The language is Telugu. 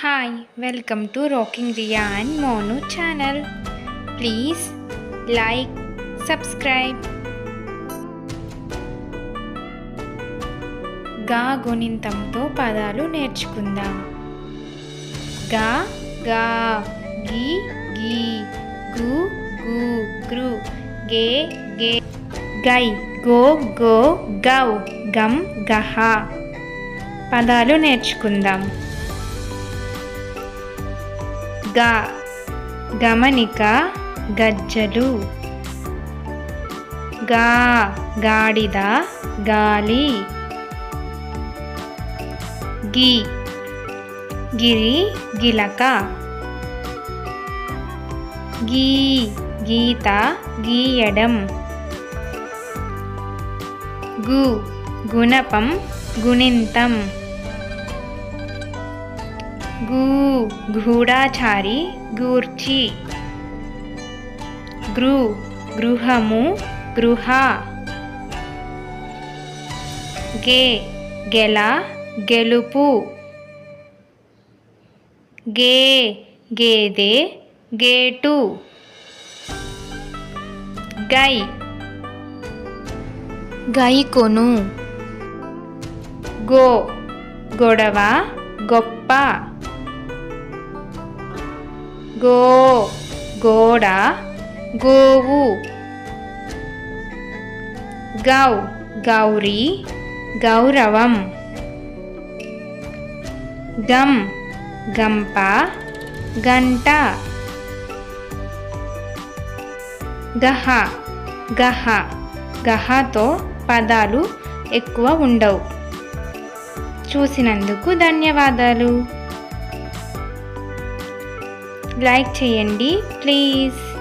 Hi welcome to rocking Riya and Monu channel please like సబ్స్క్రైబ్గా గుణింతంతో పదాలు నేర్చుకుందాం. గా గా గి గి గు గు గ్రు గే గే గై గో గో గౌ గం గహ. పదాలు నేర్చుకుందాం. గా గమనిక గజ్జలు. గా గాడిద గాలి. గి గిరి గిలక. గీ గీత గీయడం. గు గుణపం గుణింతం. గు గూఢాచారి గూర్చి. గృ గృహము గృహ. గే గెల గెలుపు. గే గేదె గేటు. గై గై కొను. గో గొడవ గొప్ప. గో గోడ గోవు. గౌ గౌరీ గౌరవం. గం గంప గంట. గహ గహ గహతో పదాలు ఎక్కువ ఉండవు. చూసినందుకు ధన్యవాదాలు. లైక్ చేయండి. ప్లీజ్.